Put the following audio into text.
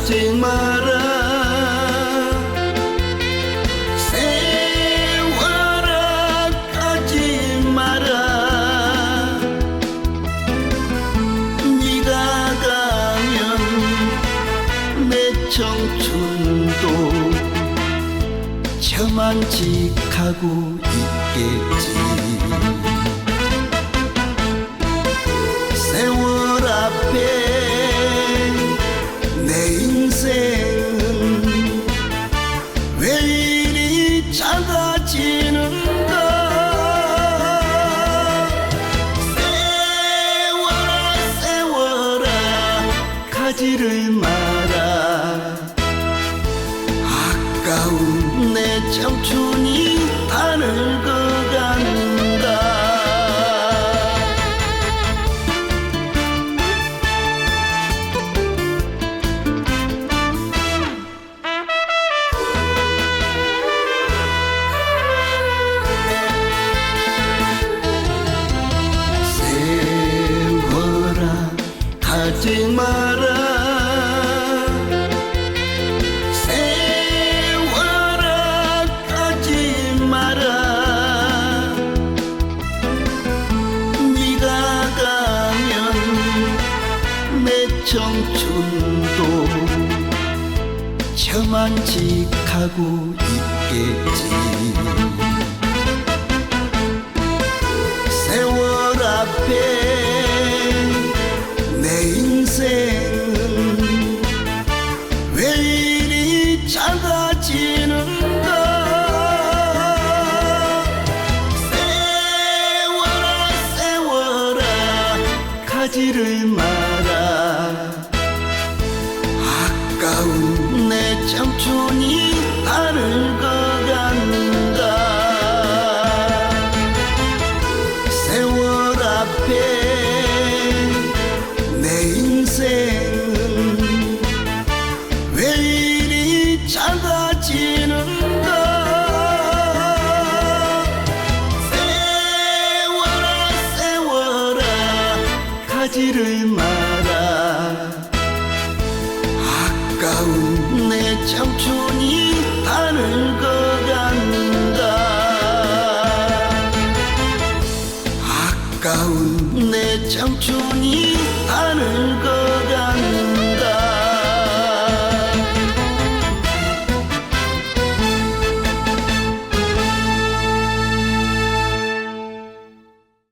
가지 마라. 세워라 가지 마라. 네가 가면 내 청춘도 저만직하고 있겠지 가지를 마라 아까운 내 청춘이 다 늙어간다. 가지 마 청춘도 저만직하고 있겠지. 세월 앞에 내 인생은 왜 이리 작아지는가? 세월아 세월아 가지를 청춘이 다 늙어간다. 세월 앞에 내 인생은 왜 이리 작아지는가? 세월아 세월아 가지를 마라. 아까운 내 청춘이 다 늙어간다 아까운 내 청춘이